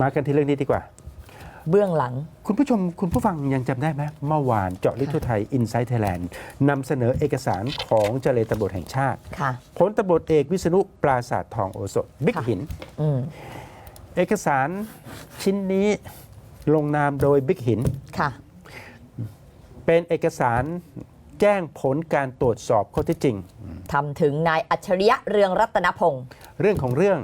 มากันที่เรื่องนี้ดีกว่า เบื้องหลัง คุณผู้ชมคุณผู้ฟังยังจำได้ไหมเมื่อวานเจาะลึกทั่วไทย i n s i ซ e ์ไทยแลนด์นำเสนอเอกสารของเจรตำรวจแห่งชาติค่ะ พลตำรวจเอกวิษณุปราศาสตร์ทองโอสถบิ๊กค่ะหิน อืมเอกสารชิ้นนี้ลงนามโดยบิ๊กหิน ค่ะ เป็นเอกสารแจ้งผลการตรวจสอบข้อเท็จจริง ทำถึงนายอัจฉริยะเรืองรัตนพงศ์เรื่องของเรื่อง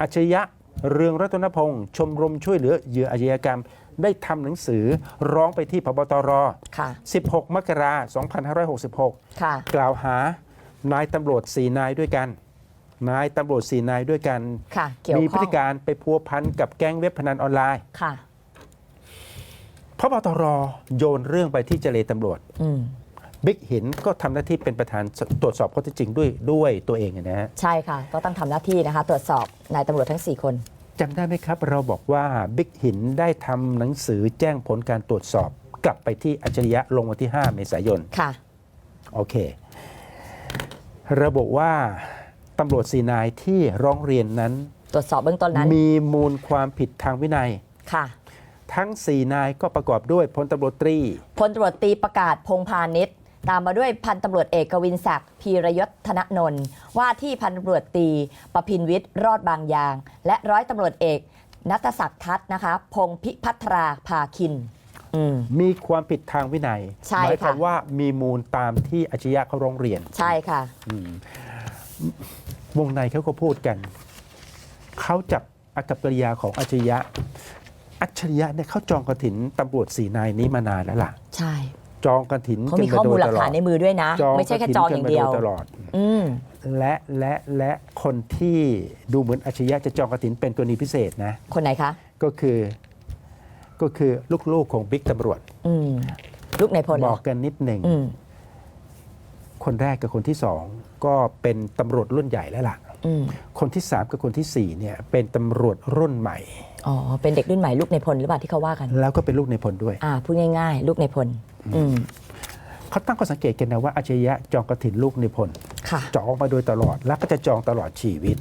อัจฉริยะ เรืองรัตนพงศ์ชมรมช่วยเหลือเหยื่ออาชญากรรม ได้ทำหนังสือร้องไปที่พบตร ค่ะ 16 มกราคม2566 ค่ะ กล่าวหานายตำรวจสีนายด้วยกัน นายตำรวจสีนายด้วยกัน ค่ะ เกี่ยวมีพข้ฤองติการไปพัวพันกับแก๊งเว็บพนันออนไลน์ค่ะ พบตรโยนเรื่องไปที่เจรตำรวจ อืม บิ๊กเห็นก็ทำหน้าที่เป็นประธานตรวจสอบข้อเท็จจริงด้วยด้วยตัวเองนะฮะใช่ค่ะ ก็ต้องทำหน้าที่นะคะ ตรวจสอบนายตำรวจทั้ง 4 คนจำได้ไหมครับ เราบอกว่าบิ๊กหินได้ทำหนังสือแจ้งผลการตรวจสอบ กลับไปที่อัจฉริยะลงวันที่ 5 เมษายน ค่ะ โอเค ระบุว่าตำรวจสีนายที่ร้องเรียนนั้น ตรวจสอบเบื้องต้นนั้น มีมูลความผิดทางวินัย ค่ะ ทั้ง 4 นายก็ประกอบด้วยพลตำรวจตรี พลตำรวจตรีประกาศพงพาณิชย์ ตามมาด้วยพันตำรวจเอกกวินศักดิ์พีรยศธนนนท์ว่าที่พันตำรวจตรีประพินวิทย์รอดบางยาง และร้อยตำรวจเอกนัทศักดิ์ทัศน์นะคะ พงพิพัทราภาคินอืม มีความผิดทางวินัยใช่หมายความค่ะว่ามีมูลตามที่อัจฉริยะเขาร้องเรียนใช่ค่ะวงในเขาก็พูดกัน เขาจับอากับกิริยาของอัจฉริยะอัจฉริยะเนี่ยเขาจองกระถินตำรวจสีนายนี้มานานแล้วล่ะ ใช่ จองกระถินเขามีข้อมูลหลักฐานในมือด้วยนะจองไม่ใช่แค่จองอย่างเดียวกฐินกันมโตลอดอืมและและและคนที่ดูเหมือนอัจฉริยะจะจองกระถินเป็นกรณีพิเศษนะ คนไหนคะ ก็คือ ก็คือลูกๆของบิ๊กตำรวจอืมลูกในายพลเหบรอกกันนิดหนึ่งอืมคนแรกกับคนที่สองก็เป็นตำรวจรุ่นใหญ่แล้วล่ะอืมคนที่สามกับคนที่สี่เนี่ย เป็นตำรวจรุ่นใหม่ อ๋อ เป็นเด็กรุ่นใหม่ลูกในายพลหรือเปล่าที่เขาว่ากัน แล้วก็เป็นลูกในพลด้วย อ่าพูดง่าย ๆ ลูกในายพลอืมเขาตั้งข้อสังเกตกันนะว่าอัจฉริยะจองกระถินลูกในพลค่ะ จองมาโดยตลอดแล้วก็จะจองตลอดชีวิต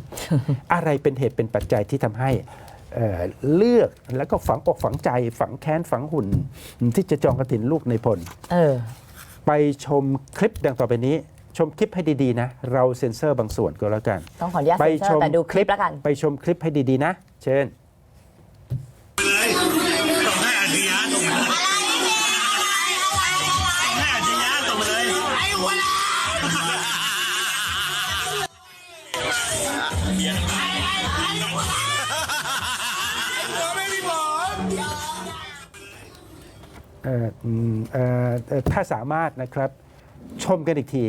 อะไรเป็นเหตุเป็นปัจจัยที่ทำให้เอ่อเลือกแล้วก็ฝังอกฝังใจ ฝังแค้นฝังหุ่น ที่จะจองกระถินลูกในพล เออ ไปชมคลิปดังต่อไปนี้ ชมคลิปให้ดีๆนะ เราเซ็นเซอร์บางส่วนก็แล้วกัน ต้องขออนุญาตไปเซ็นเซอร์แต่ดูคลิปแล้วกัน ไปชมคลิปให้ดีๆนะ เชิญ เบียร์ไอ้ไอ้หัวไม่มีผมเอ่อเอ่อเอ่อถ้าสามารถนะครับชมกันอีกที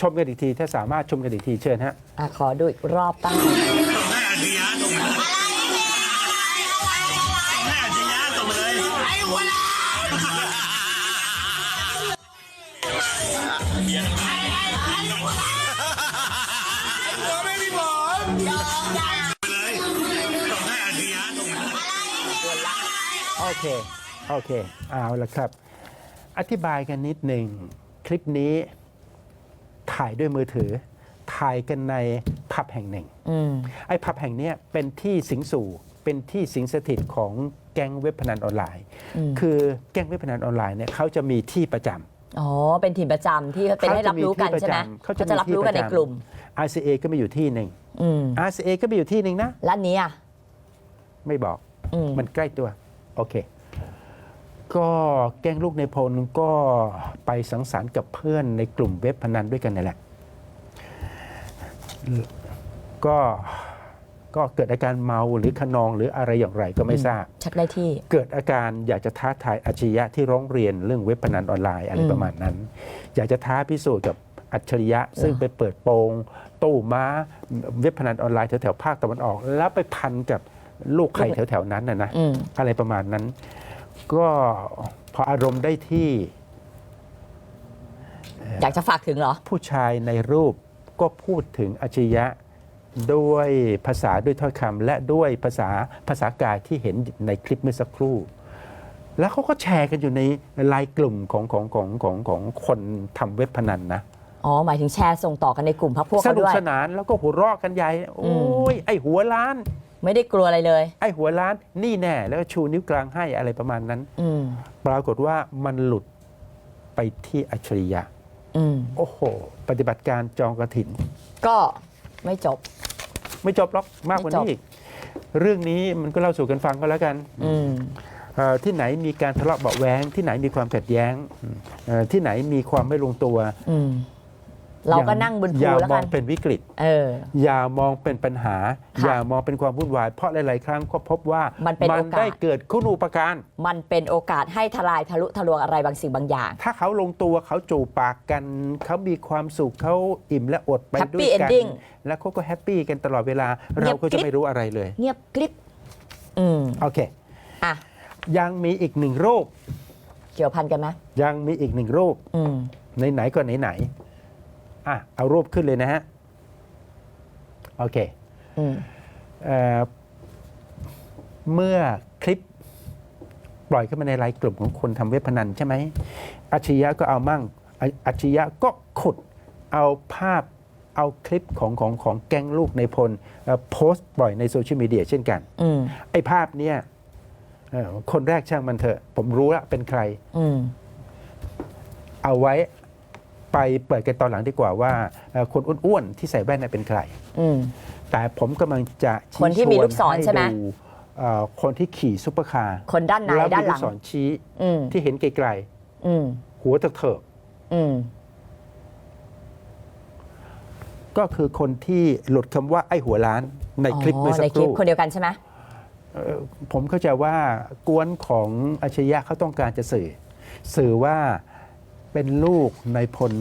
ชมกันอีกที ถ้าสามารถชมกันอีกทีเชิญฮะ อะขอดูอีกรอบตั้งส่งให้อาชญาส่งมาส่งให้ โอเค โอเค เอาละครับ อธิบายกันนิดหนึ่ง คลิปนี้ถ่ายด้วยมือถือ ถ่ายกันในผับแห่งหนึ่งอืมไอ้ผับแห่งเนี้ยเป็นที่สิงสู่ เป็นที่สิงสถิตของแก๊งเว็บพนันออนไลน์อืมคือแก๊งเว็บพนันออนไลน์เนี่ยเขาจะมีที่ประจำอ๋อ เป็นทีมประจำที่เป็นให้รับรู้กันใช่ไหมเขาจะเขาจะรับรู้กันในกลุ่ม RCA ก็มีอยู่ที่หนึ่ง อืม RCA ก็มีอยู่ที่หนึ่งนะร้านนี้อะ ไม่บอก อืม มันใกล้ตัว โอเค ก็แก๊งลูกในพลก็ไปสังสรรค์กับเพื่อนในกลุ่มเว็บพนันด้วยกันนั่นแหละ ก็ก็เกิดอาการเมาหรือขนองหรืออะไรอย่างไรก็ไม่ทราบ ชักได้ที่ เกิดอาการอยากจะท้าทายอัจฉริยะที่ร้องเรียนเรื่องเว็บพนันออนไลน์อะไรอืม ประมาณนั้น อยากจะท้าพิสูจน์กับ อัจฉริยะ ซึ่งไปเปิดโปงตู้ม้าเว็บพนันออนไลน์แถวๆภาคตะวันออก แล้วไปพันกับลูกไข่แถวๆนั้นนะนะอืมอะไรประมาณนั้น ก็พออารมณ์ได้ที่ อยากจะฝากถึงเหรอ ผู้ชายในรูปก็พูดถึงอัจฉริยะด้วยภาษาด้วยถ้อยคำและด้วยภาษาภาษากายที่เห็นในคลิปเมื่อสักครู่ แล้วเขาก็แชร์กันอยู่ในไลน์กลุ่มของของของของของคนทำเว็บพนันนะ อ๋อหมายถึงแชร์ส่งต่อกันในกลุ่มพักพวกสเขานุกด้วยสนานแล้วก็หัวเราะกันใหญ่โอ้ยไอหัวล้าน ไม่ได้กลัวอะไรเลย ไอ้หัวล้านนี่แน่แล้วก็ชูนิ้วกลางให้อะไรประมาณนั้น อืมปรากฏว่ามันหลุดไปที่อัจฉริยะ อืมโอ้โห ปฏิบัติการจองกระถิน ก็ไม่จบ ไม่จบหรอกมากกว่านี้ไม่จบ อีก เรื่องนี้มันก็เล่าสู่กันฟังก็แล้วกันอืมเอ่อที่ไหนมีการทะเลาะเบาะแว้ง ที่ไหนมีความขัดแย้งเอ่อที่ไหนมีความไม่ลงตัว อืม เราก็นั่งบนอภูย่าแล้วมกัองนเป็นวิกฤต เออ อย่ามองเป็นปัญหา ค่ะอย่ามองเป็นความวุ่นวาย เพราะหลาย ๆ ครั้งก็พบว่ามันเป็นโอกาส ได้เกิดคุณูปการมันเป็นโอกาสให้ทลายทะลุทะลวงอะไรบางสิ่งบางอย่าง ถ้าเขาลงตัวเขาจูบปากกัน เขามีความสุขเขาอิ่มและอดไป Happy ด้วยกัน ending แล้วเขาก็แฮปปี้กันตลอดเวลา เงีเรายบก็กริจะบ ไม่รู้อะไรเลยเงียบกริบอืมโอเค อะยังมีอีกหนึ่งรูป เกี่ยวพันกันไหมยังมีอีกหนึ่งรูปอืมไหน ๆ ก็ไหน ๆ อะเอารูปขึ้นเลยนะฮะ โอเคอืมเอ่อเมื่อคลิปปล่อยเข้ามาในไลน์กลุ่มของคนทำเว็บพนันใช่ไหมอัจฉริยะก็เอามั่งอะอัจฉริยะก็ขุดเอาภาพเอาคลิปของของของแก๊งลูกในพลเอ่อโพสต์ปล่อยในโซเชียลมีเดียเช่นกันอืมไอ้ภาพเนี้ยเอ่อคนแรกช่างมันเถอะ ผมรู้ละเป็นใครอืมเอาไว้ ไปเปิดกันตอนหลังดีกว่าว่าเอ่อคนอ้วนๆที่ใส่แว่นน่ะเป็นใครอืมแต่ผมกำลังจะชี้คนที่มีลูกศรชวนใช่ไหมดูเอ่อคนที่ขี่ซุปเปอร์คาร์คนด้านในแล้วด้ามีนหลูลักงศรชี้อืมที่เห็นไกลอืมๆหัวเถิกอืมๆก็คือคนที่หลุดคำว่าไอ้หัวล้านในคลิปเมื่อสัในกคคลิปรู่คนเดียวกันใช่ไหมเอ่อผมเข้าใจว่ากวนของอาชญะเขาต้องการจะสื่อ สื่อว่า เป็นลูกในายพล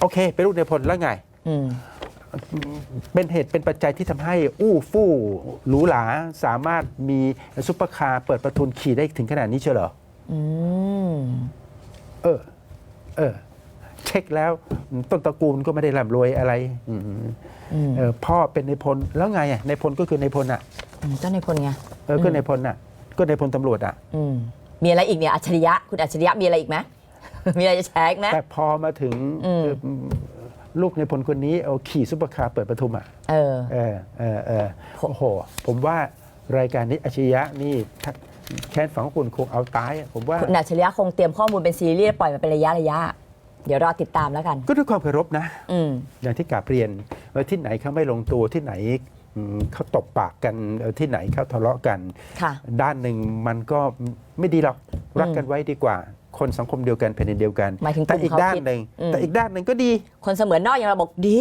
โอเค เป็นลูกในายพลแล้วไง อืม เป็นเหตุเป็นปัจจัยที่ทำให้อู้ฟู่หรูหราสามารถมีซุปเปอร์คาร์เปิดประทุนขี่ได้ถึงขนาดนี้เชียวเหรอ อืม เออ เออ เช็คแล้วต้นตระกูลก็ไม่ได้ร่ำรวยอะไรอืมอืมเออพ่อเป็นในายพลแล้วไงอะในายพลก็คือในายพลอะอืมก็ในพลไง เออก็อืมในายพลอะ ก็ในายพลตำรวจอะ อืม มีอะไรอีกเนี่ยอัจฉริยะคุณอัจฉริยะมีอะไรอีกไหม มีอะไรจะแชร์อีกไหม แต่พอมาถึงอืมเอ่อลูกในายพลคนนี้เอาขี่ซุปเปอร์คาร์เปิดประทุมอะ เออ เออเออเออโอ้โห ผมว่ารายการนี้อาชญะนี่ถ้าแค้นฝังคุณคงเอาตายอะผมว่า คุณอัจฉริยะคงเตรียมข้อมูลเป็นซีรีส์ปล่อยมาเป็นระยะระยะ เดี๋ยวรอติดตามแล้วกัน ก็ด้วยความเคารพนะ อืม อย่างที่กาบเรียนว่าที่ไหนเขาไม่ลงตัวที่ไหนอืม เขาตบปากกันเอ่อที่ไหนเขาทะเลาะกันค่ะด้านหนึ่งมันก็ไม่ดีหรอกรักกันไว้ดีกว่า คนสังคมเดียวกันแผ่นดินเดียวกันหมายถึงแต่อีกกลุ่มเขาด้านคิดหนึ่งอืมแต่อีกด้านหนึ่งก็ดี คนเสมือนนอกอย่างเราบอกดี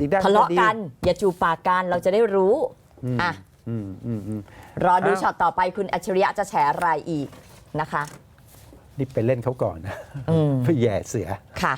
อีกด้านทะเลาะดีกันอย่าจูบปากกันเราจะได้รู้อืมอะอืมอืมอืมรอดูอ้าวช็อตต่อไปคุณอัจฉริยะจะแฉอะไรอีกนะคะ นี่ไปเล่นเขาก่อนนะอืมเพื่อแย่เสือค่ะ